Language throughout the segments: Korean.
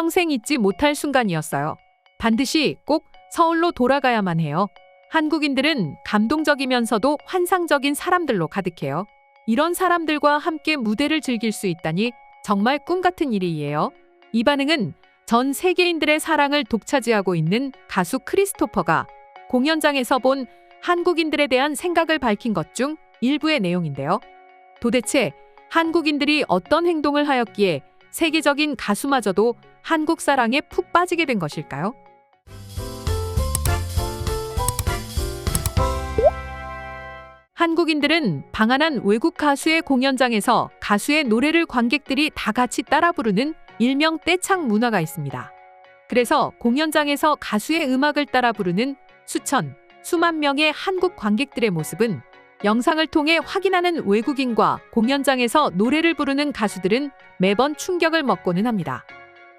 평생 잊지 못할 순간이었어요. 반드시 꼭 서울로 돌아가야만 해요. 한국인들은 감동적이면서도 환상적인 사람들로 가득해요. 이런 사람들과 함께 무대를 즐길 수 있다니 정말 꿈 같은 일이에요. 이 반응은 전 세계인들의 사랑을 독차지하고 있는 가수 크리스토퍼가 공연장에서 본 한국인들에 대한 생각을 밝힌 것 중 일부의 내용인데요. 도대체 한국인들이 어떤 행동을 하였기에 세계적인 가수마저도 한국 사랑에 푹 빠지게 된 것일까요? 한국인들은 방한한 외국 가수의 공연장에서 가수의 노래를 관객들이 다 같이 따라 부르는 일명 떼창 문화가 있습니다. 그래서 공연장에서 가수의 음악을 따라 부르는 수천, 수만 명의 한국 관객들의 모습은 영상을 통해 확인하는 외국인과 공연장에서 노래를 부르는 가수들은 매번 충격을 먹고는 합니다.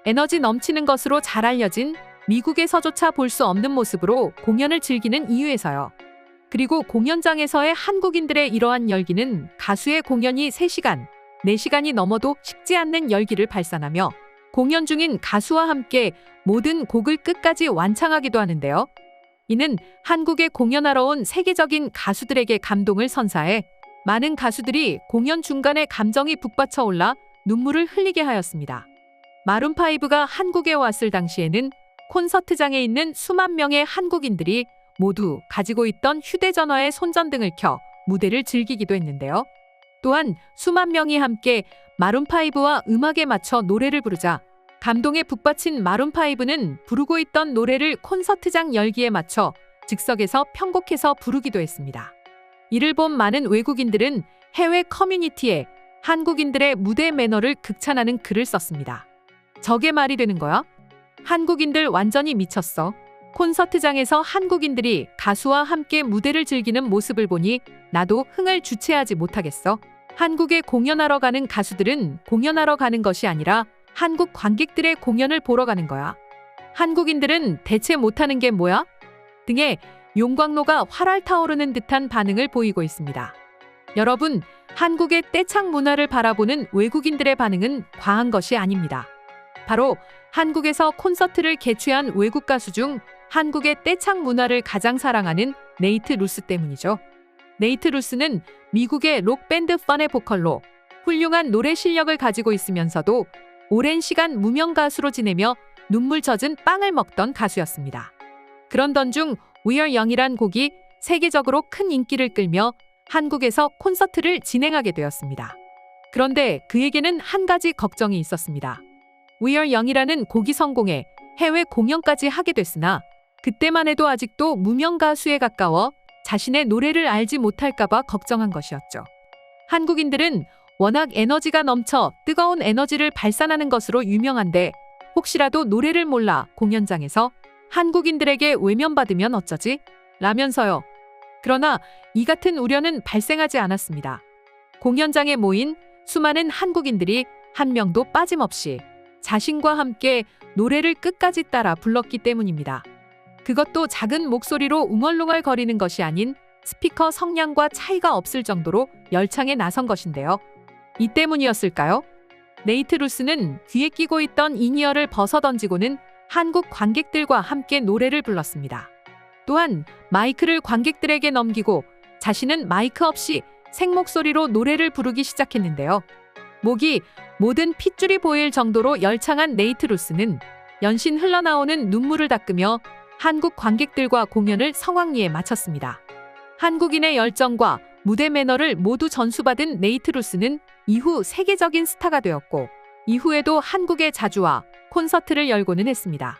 에너지 넘치는 것으로 잘 알려진 미국에서조차 볼 수 없는 모습으로 공연을 즐기는 이유에서요. 그리고 공연장에서의 한국인들의 이러한 열기는 가수의 공연이 3시간, 4시간이 넘어도 식지 않는 열기를 발산하며 공연 중인 가수와 함께 모든 곡을 끝까지 완창하기도 하는데요. 이는 한국에 공연하러 온 세계적인 가수들에게 감동을 선사해 많은 가수들이 공연 중간에 감정이 북받쳐 올라 눈물을 흘리게 하였습니다. 마룬파이브가 한국에 왔을 당시에는 콘서트장에 있는 수만 명의 한국인들이 모두 가지고 있던 휴대전화에 손전등을 켜 무대를 즐기기도 했는데요. 또한 수만 명이 함께 마룬파이브와 음악에 맞춰 노래를 부르자 감동에 북받친 마룬파이브는 부르고 있던 노래를 콘서트장 열기에 맞춰 즉석에서 편곡해서 부르기도 했습니다. 이를 본 많은 외국인들은 해외 커뮤니티에 한국인들의 무대 매너를 극찬하는 글을 썼습니다. 저게 말이 되는 거야? 한국인들 완전히 미쳤어. 콘서트장에서 한국인들이 가수와 함께 무대를 즐기는 모습을 보니 나도 흥을 주체하지 못하겠어. 한국에 공연하러 가는 가수들은 공연하러 가는 것이 아니라 한국 관객들의 공연을 보러 가는 거야. 한국인들은 대체 못하는 게 뭐야? 등의 용광로가 활활 타오르는 듯한 반응을 보이고 있습니다. 여러분, 한국의 떼창 문화를 바라보는 외국인들의 반응은 과한 것이 아닙니다. 바로 한국에서 콘서트를 개최한 외국 가수 중 한국의 떼창 문화를 가장 사랑하는 네이트 루스 때문이죠. 네이트 루스는 미국의 록밴드 펀의 보컬로 훌륭한 노래 실력을 가지고 있으면서도 오랜 시간 무명 가수로 지내며 눈물 젖은 빵을 먹던 가수였습니다. 그런던 중 We Are Young이란 곡이 세계적으로 큰 인기를 끌며 한국에서 콘서트를 진행하게 되었습니다. 그런데 그에게는 한 가지 걱정이 있었습니다. We Are Young이라는 곡이 성공해 해외 공연까지 하게 됐으나 그때만 해도 아직도 무명 가수에 가까워 자신의 노래를 알지 못할까봐 걱정한 것이었죠. 한국인들은 워낙 에너지가 넘쳐 뜨거운 에너지를 발산하는 것으로 유명한데 혹시라도 노래를 몰라 공연장에서 한국인들에게 외면받으면 어쩌지? 라면서요. 그러나 이 같은 우려는 발생하지 않았습니다. 공연장에 모인 수많은 한국인들이 한 명도 빠짐없이 자신과 함께 노래를 끝까지 따라 불렀기 때문입니다. 그것도 작은 목소리로 웅얼웅얼 거리는 것이 아닌 스피커 성량과 차이가 없을 정도로 열창에 나선 것인데요. 이 때문이었을까요? 네이트 루스는 귀에 끼고 있던 이니어를 벗어 던지고는 한국 관객들과 함께 노래를 불렀습니다. 또한 마이크를 관객들에게 넘기고 자신은 마이크 없이 생목소리로 노래를 부르기 시작했는데요. 목이 모든 핏줄이 보일 정도로 열창한 네이트 루스는 연신 흘러나오는 눈물을 닦으며 한국 관객들과 공연을 성황리에 마쳤습니다. 한국인의 열정과 무대 매너를 모두 전수받은 네이트 루스는 이후 세계적인 스타가 되었고 이후에도 한국에 자주 와 콘서트를 열고는 했습니다.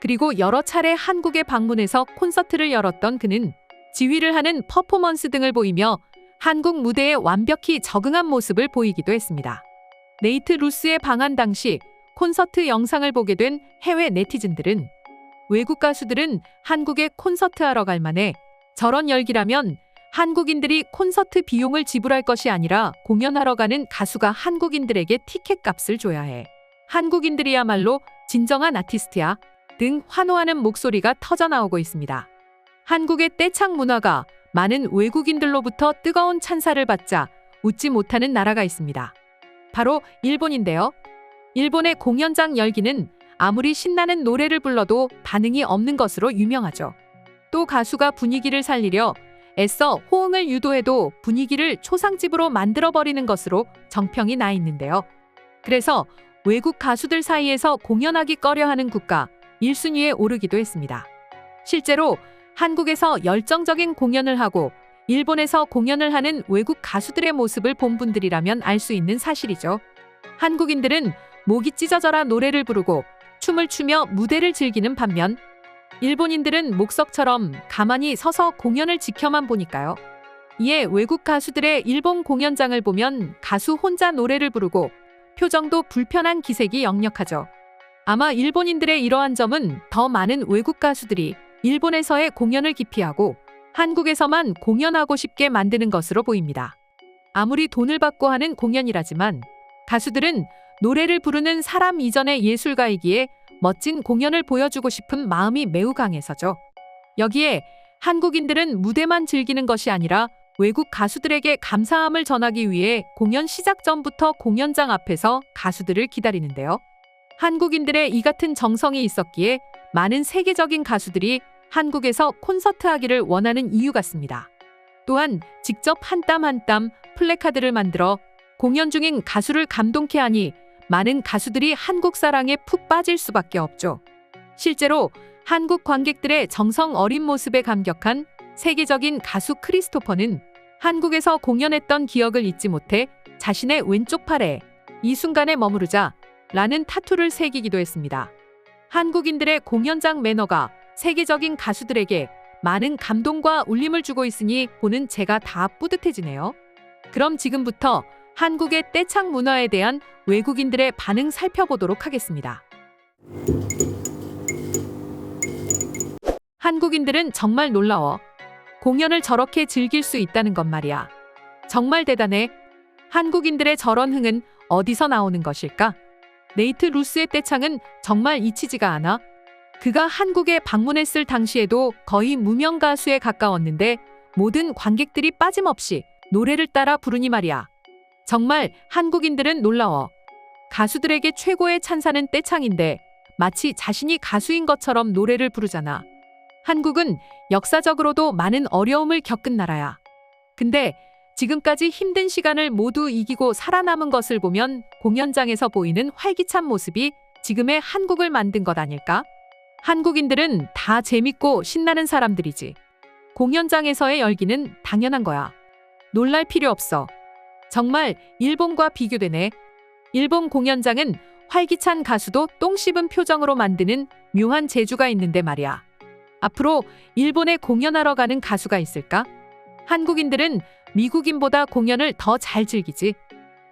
그리고 여러 차례 한국에 방문해서 콘서트를 열었던 그는 지휘를 하는 퍼포먼스 등을 보이며 한국 무대에 완벽히 적응한 모습을 보이기도 했습니다. 네이트 루스의 방한 당시 콘서트 영상을 보게 된 해외 네티즌들은 외국 가수들은 한국에 콘서트하러 갈 만해 저런 열기라면 한국인들이 콘서트 비용을 지불할 것이 아니라 공연하러 가는 가수가 한국인들에게 티켓 값을 줘야 해. 한국인들이야말로 진정한 아티스트야. 등 환호하는 목소리가 터져 나오고 있습니다. 한국의 떼창 문화가 많은 외국인들로부터 뜨거운 찬사를 받자 웃지 못하는 나라가 있습니다. 바로 일본인데요. 일본의 공연장 열기는 아무리 신나는 노래를 불러도 반응이 없는 것으로 유명하죠. 또 가수가 분위기를 살리려 애써 호응을 유도해도 분위기를 초상집으로 만들어버리는 것으로 정평이 나 있는데요. 그래서 외국 가수들 사이에서 공연하기 꺼려하는 국가 1순위에 오르기도 했습니다. 실제로 한국에서 열정적인 공연을 하고 일본에서 공연을 하는 외국 가수들의 모습을 본 분들이라면 알 수 있는 사실이죠. 한국인들은 목이 찢어져라 노래를 부르고 춤을 추며 무대를 즐기는 반면 일본인들은 목석처럼 가만히 서서 공연을 지켜만 보니까요. 이에 외국 가수들의 일본 공연장을 보면 가수 혼자 노래를 부르고 표정도 불편한 기색이 역력하죠. 아마 일본인들의 이러한 점은 더 많은 외국 가수들이 일본에서의 공연을 기피하고 한국에서만 공연하고 싶게 만드는 것으로 보입니다. 아무리 돈을 받고 하는 공연이라지만 가수들은 노래를 부르는 사람 이전의 예술가이기에 멋진 공연을 보여주고 싶은 마음이 매우 강해서죠. 여기에 한국인들은 무대만 즐기는 것이 아니라 외국 가수들에게 감사함을 전하기 위해 공연 시작 전부터 공연장 앞에서 가수들을 기다리는데요. 한국인들의 이 같은 정성이 있었기에 많은 세계적인 가수들이 한국에서 콘서트 하기를 원하는 이유 같습니다. 또한 직접 한 땀 한 땀 플래카드를 만들어 공연 중인 가수를 감동케 하니 많은 가수들이 한국 사랑에 푹 빠질 수밖에 없죠. 실제로 한국 관객들의 정성 어린 모습에 감격한 세계적인 가수 크리스토퍼는 한국에서 공연했던 기억을 잊지 못해 자신의 왼쪽 팔에 이 순간에 머무르자 라는 타투를 새기기도 했습니다. 한국인들의 공연장 매너가 세계적인 가수들에게 많은 감동과 울림을 주고 있으니 보는 제가 다 뿌듯해지네요. 그럼 지금부터 한국의 떼창 문화에 대한 외국인들의 반응 살펴보도록 하겠습니다. 한국인들은 정말 놀라워. 공연을 저렇게 즐길 수 있다는 것 말이야. 정말 대단해. 한국인들의 저런 흥은 어디서 나오는 것일까? 네이트 루스의 떼창은 정말 잊히지가 않아. 그가 한국에 방문했을 당시에도 거의 무명 가수에 가까웠는데 모든 관객들이 빠짐없이 노래를 따라 부르니 말이야. 정말 한국인들은 놀라워. 가수들에게 최고의 찬사는 떼창인데 마치 자신이 가수인 것처럼 노래를 부르잖아. 한국은 역사적으로도 많은 어려움을 겪은 나라야. 근데 지금까지 힘든 시간을 모두 이기고 살아남은 것을 보면 공연장에서 보이는 활기찬 모습이 지금의 한국을 만든 것 아닐까? 한국인들은 다 재밌고 신나는 사람들이지. 공연장에서의 열기는 당연한 거야. 놀랄 필요 없어. 정말 일본과 비교되네. 일본 공연장은 활기찬 가수도 똥 씹은 표정으로 만드는 묘한 재주가 있는데 말이야. 앞으로 일본에 공연하러 가는 가수가 있을까? 한국인들은 미국인보다 공연을 더 잘 즐기지.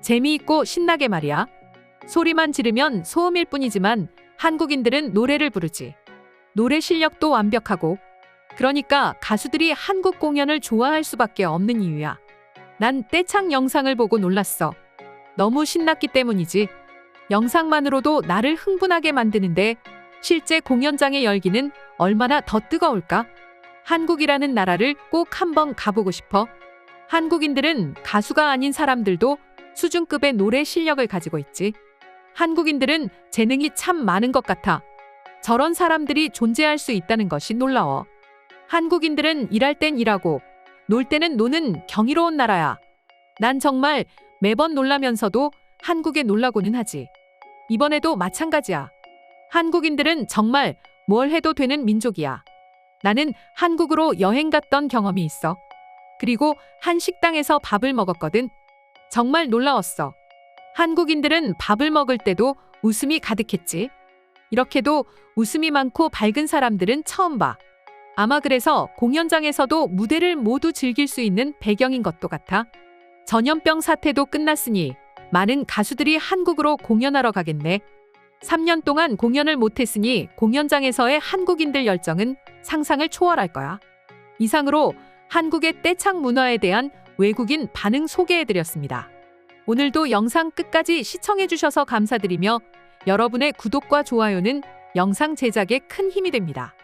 재미있고 신나게 말이야. 소리만 지르면 소음일 뿐이지만 한국인들은 노래를 부르지. 노래 실력도 완벽하고. 그러니까 가수들이 한국 공연을 좋아할 수밖에 없는 이유야. 난 떼창 영상을 보고 놀랐어. 너무 신났기 때문이지. 영상만으로도 나를 흥분하게 만드는데 실제 공연장의 열기는 얼마나 더 뜨거울까? 한국이라는 나라를 꼭 한번 가보고 싶어. 한국인들은 가수가 아닌 사람들도 수준급의 노래 실력을 가지고 있지. 한국인들은 재능이 참 많은 것 같아. 저런 사람들이 존재할 수 있다는 것이 놀라워. 한국인들은 일할 땐 일하고 놀 때는 노는 경이로운 나라야. 난 정말 매번 놀라면서도 한국에 놀라고는 하지. 이번에도 마찬가지야. 한국인들은 정말 뭘 해도 되는 민족이야. 나는 한국으로 여행 갔던 경험이 있어. 그리고 한 식당에서 밥을 먹었거든. 정말 놀라웠어. 한국인들은 밥을 먹을 때도 웃음이 가득했지. 이렇게도 웃음이 많고 밝은 사람들은 처음 봐. 아마 그래서 공연장에서도 무대를 모두 즐길 수 있는 배경인 것도 같아. 전염병 사태도 끝났으니 많은 가수들이 한국으로 공연하러 가겠네. 3년 동안 공연을 못했으니 공연장에서의 한국인들 열정은 상상을 초월할 거야. 이상으로 한국의 떼창 문화에 대한 외국인 반응 소개해드렸습니다. 오늘도 영상 끝까지 시청해주셔서 감사드리며 여러분의 구독과 좋아요는 영상 제작에 큰 힘이 됩니다.